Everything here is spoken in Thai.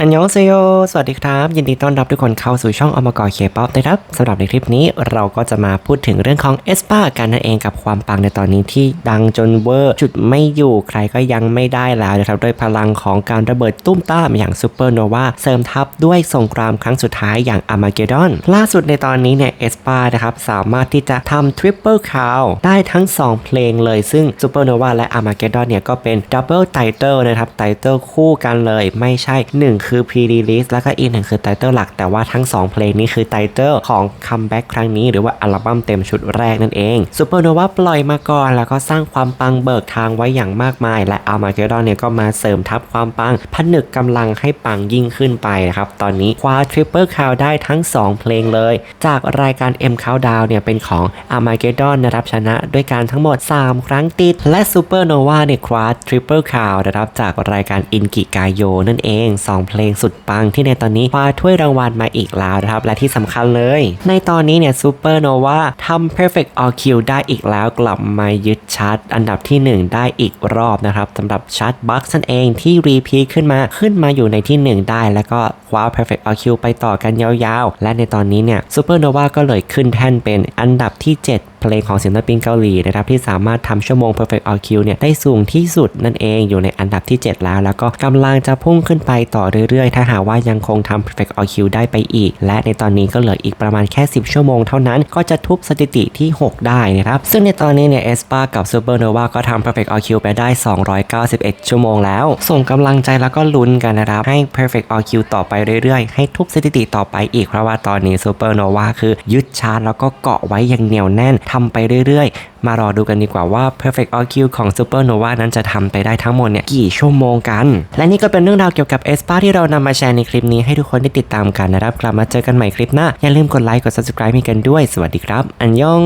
อันยองเซโย สวัสดีครับ ยินดีต้อนรับทุกคนเข้าสู่ช่องอมกรเคป๊อปนะครับสำหรับในคลิปนี้เราก็จะมาพูดถึงเรื่องของเอสปากันนั่นเองกับความปังในตอนนี้ที่ดังจนเวอร์ จุดไม่อยู่ใครก็ยังไม่ได้แล้วนะครับด้วยพลังของการระเบิดตุ้มต้ามอย่างซูเปอร์โนวาเสริมทับด้วยสงครามครั้งสุดท้ายอย่างอามาเกดอนล่าสุดในตอนนี้เนี่ยเอสปานะครับสามารถที่จะทำทริปเปิลคาวได้ทั้ง 2 เพลงเลยซึ่งซูเปอร์โนวาและอามาเกดอนเนี่ยก็เป็นดับเบิลไตเติลนะครับไตเติลคู่กันเลยไม่ใช่1คือ pre release แล้วก็อีกหนึ่งคือไตเติลหลัก แต่ว่าทั้ง 2 เพลงนี้คือไตเติลของคัมแบ็กครั้งนี้หรือว่าอัลบั้มเต็มชุดแรกนั่นเองซูเปอร์โนวาปล่อยมาก่อน แล้วก็สร้างความปังเบิกทางไว้อย่างมากมาย และอามาเกดอนเนี่ยก็มาเสริมทับความปัง ผนึกกำลังให้ปังยิ่งขึ้นไปนะครับ ตอนนี้คว้าทริปเปิลคาวได้ทั้ง 2 เพลงเลย จากรายการ M Countdown เนี่ยเป็นของอามาเกดอนนะครับชนะด้วยการทั้งหมด 3 ครั้งติด และซูเปอร์โนวาเนี่ยคว้าทริปเปิลคาวนะครับจากรายการอินกิกายโยนั่นเอง 2 เพลงลงสุดปังที่ในตอนนี้คว้าถ้วยรางวัลมาอีกแล้วนะครับ และที่สำคัญเลย ในตอนนี้เนี่ยซูเปอร์โนวาทำ perfect all kill ได้อีกแล้วกลับมายึดชาร์ตอันดับทีหนึ่1 ได้อีกรอบนะครับสำหรับชาร์ตบัคนั่นเองที่รีพีขึ้นมาขึ้นมาอยู่ในที่ 1 ได้ แล้วก็คว้า perfect all kill ไปต่อกันยาวๆ และในตอนนี้เนี่ยซูเปอร์โนวาก็เลยขึ้นแท่นเป็นอันดับที่ 7เพลงของศิลปินเกาหลีนะครับที่สามารถทำชั่วโมง perfect all kill เนี่ยได้สูงที่สุดนั่นเองอยู่ในอันดับที่ 7 แล้ว แล้วก็กำลังจะพุ่งขึ้นไปต่อเรื่อยๆ ถ้าหากว่ายังคงทำ perfect all kill ได้ไปอีก และในตอนนี้ก็เหลืออีกประมาณแค่ 10 ชั่วโมงเท่านั้นก็จะทุบสถิติที่ 6 ได้นะครับซึ่งในตอนนี้เนี่ยเอสปากับซูเปอร์โนวาก็ทำ perfect all kill ไปได้ 291 ชั่วโมงแล้ว ส่งกำลังใจแล้วก็ลุ้นกันนะครับให้ perfect all kill ต่อไปเรื่อยๆ ให้ทุบสถิติต่อไปอีกเพราะว่าตอนนี้ซูเปอร์โนวาคือยึดชาร์จแล้วก็เกาะไว้อย่างเหนียวแน่นทำไปเรื่อยๆ มารอดูกันดีกว่าว่า perfect all kill ของ supernova นั้นจะทำไปได้ทั้งหมดเนี่ยกี่ชั่วโมงกัน และนี่ก็เป็นเรื่องราวเกี่ยวกับเอสปาที่เรานำมาแชร์ในคลิปนี้ให้ทุกคนได้ติดตามกันนะครับ กลับมาเจอกันใหม่คลิปหน้า อย่าลืมกดไลค์กด subscribe ให้กันด้วย สวัสดีครับ อันยอง